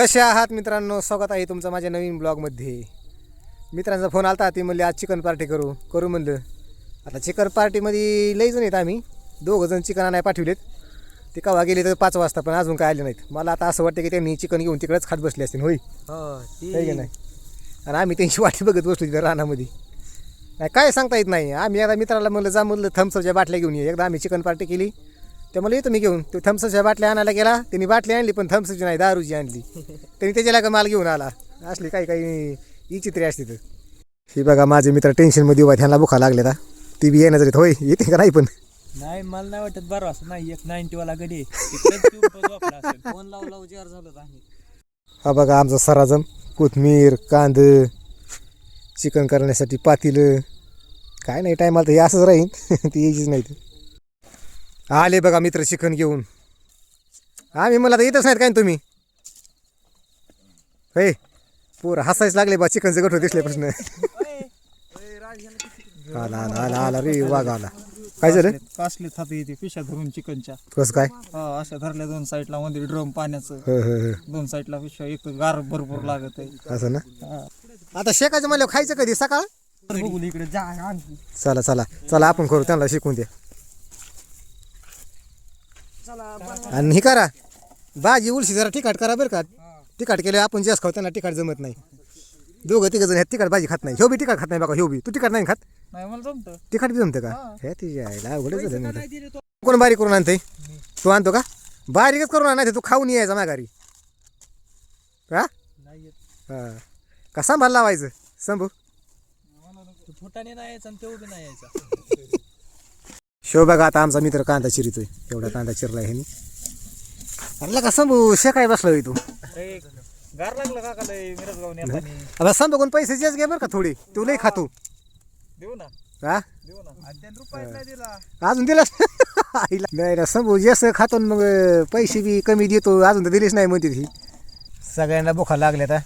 कसे आहात मित्रांनो? स्वागत आहे तुमचं माझ्या नवीन ब्लॉगमध्ये. मित्रांचा फोन आलता ते म्हणले आज चिकन पार्टी करू. करू म्हणलं. आता चिकन पार्टीमध्ये लई जण आहेत आम्ही. दोघं जण चिकन आणाय पाठवलेत. ते केव्हा गेले तर पाच वाजता पण अजून काय आले नाहीत. मला आता असं वाटतं की त्यांनी चिकन घेऊन तिकडेच खात बसले असतील होय? की नाही? आणि आम्ही त्यांची वाटी बघत बसलो तिथं रानामध्ये. नाही काय सांगता येत नाही. आम्ही आता मित्राला म्हणलं जा म्हणलं थम्सअपच्या बाटल्या घेऊन ये. एकदा आम्ही चिकन पार्टी केली. ते मला येतो मी घेऊन. तो थम्सअपच्या बाटल्या आणायला गेला. त्यांनी बाटली आणली पण थम्सअपची नाही दारूची आणली. त्यांनी त्याच्याला का माल घेऊन आला? असली काही काही विचित्रे असते तर ही बघा माझे मित्र टेन्शनमध्ये उभा ह्यांना बुखा लागले का ती बी येण्याचं होय येते का नाही पण? नाही मला नाही वाटत बरं असं नाही एक नाईन्टी वाला गडी फोन लावू लावू जार झालं आम्ही हा बघा आमचा सराजम कोथमीर कांद चिकन करण्यासाठी पातीलं. काय नाही टायमाला तर हे असंच राहीन. ती यायचीच नाही तर आले बघा मित्र चिकन घेऊन. आम्ही मला तर येतच नाहीत काय तुम्ही? हे पोर हसायच लागले बा चिकनचं गठो दिसल्यापासून आला आला आला आला रे वाघ आला. काय झालं? कासले थाप येते पिशा धरून चिकनच्या. कसं काय? हा अशा धरल्या दोन साईडला मध्ये ड्रम पाण्याचं. ह ह ह. दोन साईडला पिशा एक गार भरपूर लागत आहे. असं ना? हा. आता शेकायचं मला खायचं कधी? सकाळ? बघू इकडे जा आणखी चला चला चला आपण करू त्यांना शिकून द्या. आणि हे करा. भाजी उलशी जरा तिखट करा बरं का. तिखट केलं आपण जास्त खाऊ त्यांना तिखट जमत नाही. दोघं तिघं जण तिखट भाजी खात नाही. ह्यो बी तिखट खात नाही बघा ह्यो बी. तू तिखट नाही खात? नाही मला जमतं. तिखट बी जमतं का? हे. तिच्या आईला अवघडच झालं नाही. कोण बारीक करून आणते तू आणतो का? बारीकच करून आणायचं तू खाऊन यायचा माघारी. का नाही येत. हा. का सांभाळ लावायचं? संभू. तू फुटाने नाही यायचा आणि तेवढं बी नाही यायचा. शो बघा आता आमचा मित्र कांदा चिरितोय. एवढा कांदा चिरला ह्यानी. अरे का संभू शेकाय बसलोय तू. गार लागलं का लय मिरज गाऊन येतानी? आता संभू कोण पैसे जेच घे बरं का थोडे. तू लई खातो. देऊ ना. हा? देऊ ना. आणि त्यानं रुपयात नाही दिला. अजून दिलास? आईला. नाही ना संभू खातो न मग पैसे बी कमी देतो. अजून तर दिलेच नाही म्हणते ही. सगळ्यांना बोखा लागल्या आता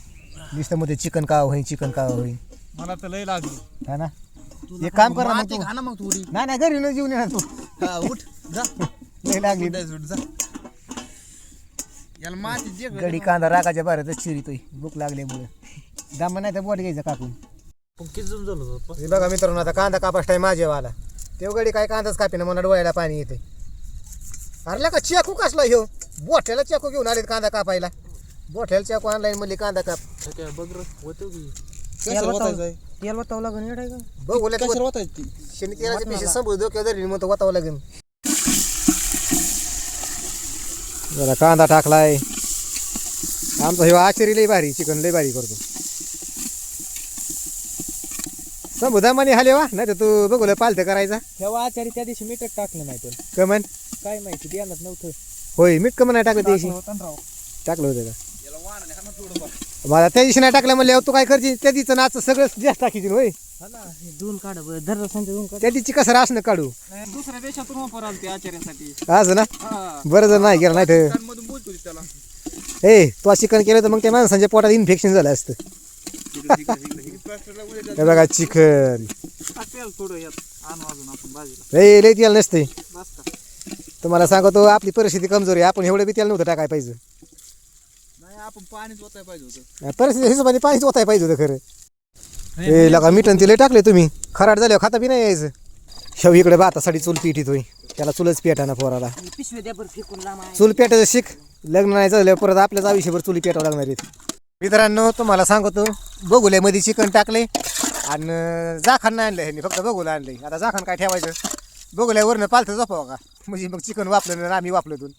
नुसतं मध्ये चिकन का होईन चिकन का होईन. मला तर लय लागली. हा ना? एक काम कर ना मग तू. ना मग थोडी. नाही नाही घरी न जेवून येणार तू. उठ जा. लई लागली. जा. याला माती जे गडी कांदा रागाच्या बाहेरच चिरितोय. भूक लागल्यामुळे. दाम नाही तर बोट घ्यायचं कापून पण किती जून झालं होतं? हे बघा मित्रांनो आता कांदा कापास टाईम माझ्यावाला तेव गडी काय कांदाच कापी ना मला डोळ्याला पाणी येते अरे का चाकू कसला ह्यो? बोठ्याला चाकू घेऊन आले कांदा कापायला. बोठ्याला चाकू ऑनलाईन म्हणले कांदा काप. हे बघ होतं की. तेल वतावं- लागेल बघू कशाला वतायची ती? शनी तेलाच्या पिशी संभू डोक्यावर धरली म्हणतो वतावं लागेल जरा कांदा टाकलाय. आमचा ह्यो आचारी लय भारी चिकन लय भारी करतो. संभू दामाने हाले वा नाही तर तू बघू पालथं करायचा. तेव्हा आचारी त्या दिवशी मीठच टाकलं नाही पण. कमन? काय माहिती द्यायला नव्हतं. होय मीठ कमन नाही टाकलं त्या दिवशी टाकलं होतं ना राव. टाकलं होतं का? मला त्या दिवशी नाही टाकलं म्हणले तू काय करशील? त्या दिवशी नाच सगळं जास्त टाकीची होय. दोन काढ धरला सांगते दोन काढ. त्या दिवशी कसं असणं काढू? नाही, दुसऱ्या देशातून वापर आला ते आचार्यासाठी. असं ना? बरं जर नाही गेलं नाही तर मधून बोलतो ती त्याला. ए तू चिकन केलं तर मग त्या माणसांच्या पोटात इन्फेक्शन झालं असतं. हे बघा चिकन टाकेल थोडं यात. आणू अजून आपण भाजीला ए लय तेल नसते बस का? तुम्हाला सांगतो आपली परिस्थिती कमजोर आहे. आपण एवढं बी तेल नव्हतं टाकाय पाहिजे. नाही आपण पाणीच ओताय पाहिजे होतं. परिस्थिती हिशोबाने पाणीच ओताय पाहिजे होतं खरं. ए लगा मिटन तिला टाकले तुम्ही. खराट झाल्यावर खाता बी नाही यायचं. शेव इकडे भातासाठी चूल पीठ येतोय. त्याला चुलच पेटाना पोराला. पिशवे द्या बरं फेकून लांब चूल पेटायचं शिक. लग्न नाही झालं परत आपल्याच आयुष्यभर चुली पेटावं लागणार आहेत. मित्रांनो तुम्हाला सांगतो बघुल्यामध्ये चिकन टाकले आणि जाखण नाही आणलं ह्यांनी फक्त बघूला आणले आता जाखण काय ठेवायचं? बघुल्यावरनं पालथं झोपावं का? म्हणजे मग चिकन वापलं नाही आम्ही वापलं दोन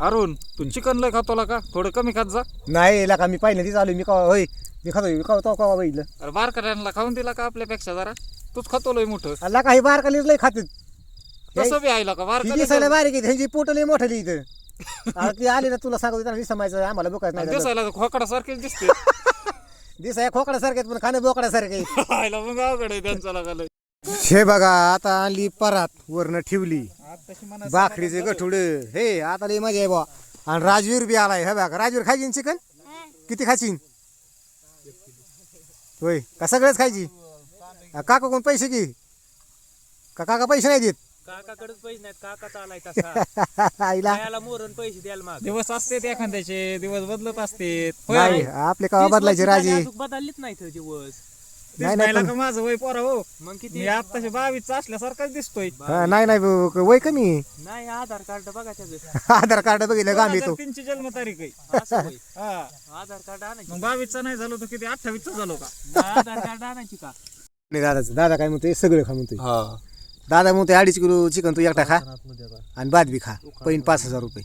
अरुण तू चिकन लय खातोला का? थोडं कमी खात जा. नाही का मी पाहिलं तीच आलो मी कवा होय मी खातो मी खातो तो कवा बघितलं अरे बारकऱ्यांना खाऊन दिला का आपल्यापेक्षा जरा? तूच खातो लय मोठं अल्ला काही बारका लय खातात तसं बी आयला का? ती दिसायला बारका आहे त्यांची पोट लई मोठली इथं. आता ती आली ना तुला सांगतो त्यांना दिसायचं आम्हाला बोकायचं नाही झालं. दिसायला खोकडा सारखेच दिसते. दिसाय खोकड्यासारखे आहेत, पण खाणं बोकड्यासारखे आयला मग अवघड आहे त्यांचा लागायला. हे बघा आता आणली परात वरनं ठेवली. भाकरीचे गठुड. हे आता लई मजा आहे बा आणि राजवीर बी आलाय हे बघा. राजवीर खायची चिकन? किती खायची? होय. का सगळंच खायची? आ, काका कोण पैसे घे. का काका पैसे नाही देत? काकाकडेच पैसे नाहीत. काका चालाय तसा. आईला. त्याला मोरण पैसे द्यायला माग. दिवस असते एखाद्याचे दिवस बदलत असते नाही आपले कावा बदलायचे राजे? बदललीच नाही दिवस. नाही नाही पण- माझं वय पोरा हो? मग किती? मी आत्ताशे बावीस असल्यासारखाच दिसतोय. हा, नाही नाही व- वय कमी आहे. नाही आधार कार्ड बघा त्याचं. आधार कार्ड बघितलं का आम्ही तो? तीनची जन्मतारीख आहे. असं होय. हा. आधार कार्ड आणायची. मग बावीसचा नाही झालो तर किती? अठ्ठावीसचा झालो का? नाही, आधार कार्ड आणायची का? नाही दादाचं दादा काय म्हणतोय? सगळं खा म्हणतोय. दादा म्हणतोय अडीच किलो चिकन तू एकटा खा आणि बाद बी खा. पैन पाच हजार रुपये.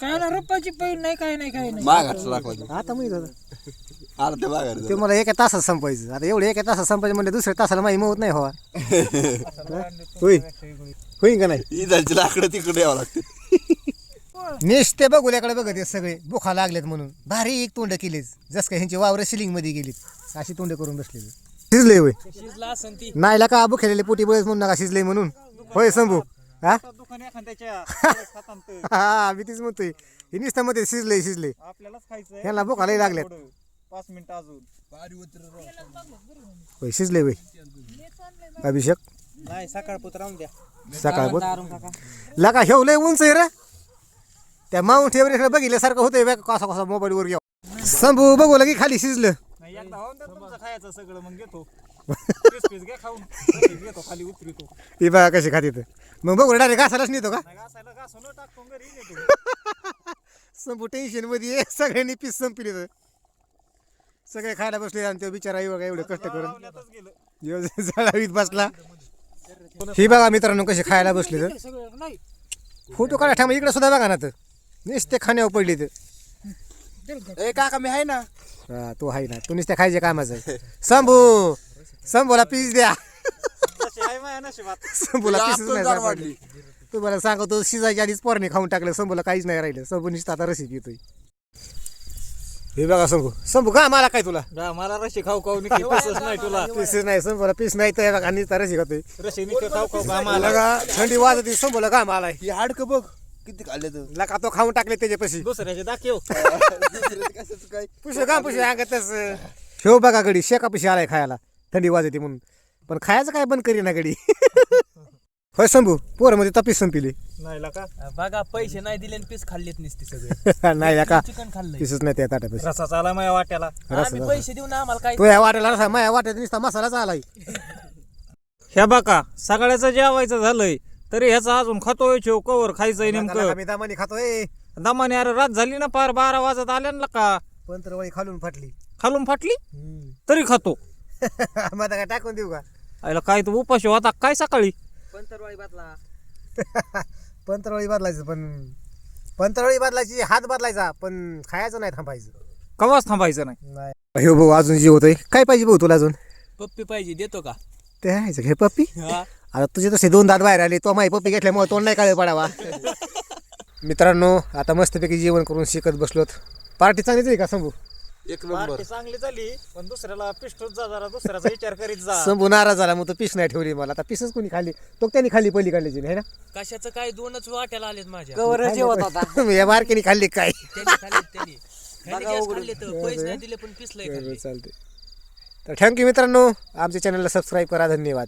काय रुपयाची पैन नाही काय नाही काय नाही. माघारचं आता माहीत होतं. अर्ध्या माघारचं ते मला एका तासात संपायचं. आता एवढं एका तासात संपायचं म्हणजे दुसऱ्या तासाला माही मवत नाही हवा होई होईन का नाही? इजाची लाकडं तिकडे यावं लागते. नेसते बघुल्याकडे बघत आहेत सगळे. बुखा लागलेत म्हणून. भारी एक तोंड केलीच जस का ह्यांची वावर सिलिंगमध्ये गेलीत. अशी तोंड करून बसलेली. शिजले होय. शिजला असन ती. नाहीला का बुखेलेले पोटी बळच म्हणून नका शिजले म्हणून? होय संभू हा? दुकान एखाद्याच्या हा मी तीच म्हणतोय. हे नुसतं मध्ये शिजले शिजले आपल्यालाच खायचं ह्यांना भुका लई लागल्यात. पाच मिनिटं अजून. होय शिजले होय अभिषेक? नाही सकाळ पुत राहून द्या. दारून काका लका हेव लय उंच आहे रे. त्या माउंट एव्हरेस्ट बघितल्यासारखं होतंय बघ कसा कसा मोबाईल वर घ्या संभू बघू लगी खाली शिजलं. नाही एकदा होऊन द्या तुमचं खायचं सगळं मग घेतो. पीस पीस घ्या खाऊन. तशीच घेतो खाली उतरितो. ही बघा कशी खाते तर मग बघू डायरेक्ट घासायलाच नेतो का? नाही घासायला घासून टाकतो घरी नेतो. संपू टेन्शनमध्ये आहे. सगळ्यांनी पीस संपली तर. सगळे खायला बसले आणि तो बिचारा बघा एवढे कष्ट करून एवढं जळावीत बसला. ही बघा मित्रांनो कशी खायला बसले तर. सगळं नाही. फोटो काढा ठाम इकडे सुद्धा बघा ना तर. नुसते खाण्यावर पडली तर. ए काका मी आहे ना. हा तो आहे ना. तो नुसत्या खायच्या कामाचं शंभू शंभूला पीस द्या. पीसच आतून नाही सापडली. तुम्हाला सांगतो शिजायच्या आधीच पोरणे खाऊन टाकलं. शंभूला काहीच नाही राहिलं. शंभू नुसतं आता रशी पितोय हे बघा शंभू. शंभू का मला काय तुला? मला रशी खाऊ खाऊ निघते. पीसच नाही तुला. पीस नाही शंभूला पीस नाही तर हे बघा नुसता रशी खातोय. रशी निघते खाऊ खाऊ का आम्हाला लगा थंडी वाजती शंभूला का मला. ही हाडकं बघ किती खाल्ले तर लका तो खाऊन टाकले त्याच्यापाशी. दुसऱ्याचे दाखव. कशाचं काय? पुशे का पुशे अंगातच. शेव बघा गडी शेका पुशी आलाय खायला. थंडी वाजते म्हणून. पण खायचं काय बंद करी ना गडी. होय शंभू पोरमध्ये तपीस संपिली. नाही का बघा पैसे नाही दिले आणि पीस खाल्लेत नसते सगळे. नाही का चिकन खाल्लंय? पीसच नाही त्या ताटापाशी. रसा चाला माझ्या वाट्याला. आम्ही पैसे देऊन आम्हाला काय तो या वाट्याला रसा माझ्या वाट्यात नुसता मसालाच आलाय ह्या बघा सगळ्याचं जेवायचं झालंय तरी ह्याचा अजून खातोय शेव कवर खायचंय नेमकं. मी दामानी खातोय. दमाने अरे रात झाली ना पार बारा वाजत आल्या ना का पंत्रवळी खालून फाटली. खालून फाटली? तरी खातो. मग काय टाकून देऊ का? आयला काय तू उपाशी होता काय सकाळी? पंतरवाळी बातला पंत्रवळी बदलायचं पण पंत्रवळी बदलायची हात बदलायचा पण खायचं नाही थांबायचं. कवाच थांबायचं नाही. नाही. हो भाऊ अजून जे होतोय. काय पाहिजे भाऊ तुला अजून? पप्पी पाहिजे देतो का? ते आहे घे पप्पी? हा. आता तुझे तसे दोन दात बाहेर आले तो माही पप्पी घेतल्यामुळे तोंड नाही काळे पडावा. मित्रांनो आता मस्तपैकी जेवण करून शिकत बसलोत. पार्टी चांगलीच आहे का संभू एक नंबर. पार्टी चांगली झाली पण दुसऱ्याला पिस्टूच जा जरा दुसऱ्याचा विचार करीत जा. संभू नाराज झाला मग तो पीस नाही ठेवली मला. आता पीसच कोणी खाली तो त्यांनी खाली पहिली काढल्याची आहे ना? कशाचं काय दोनच वाट्याला आलेत माझ्या. कवर जेवत होता. या बारकेने खाल्ली काय? त्यांनी खाल्लेत त्यांनी. ह्यांनी गॅस खाल्ले तर पैसे नाही दिले पण पिसलंय खाल्ले. चालते तर थँक्यू मित्रांनो आमच्या चॅनलला सबस्क्राईब करा धन्यवाद.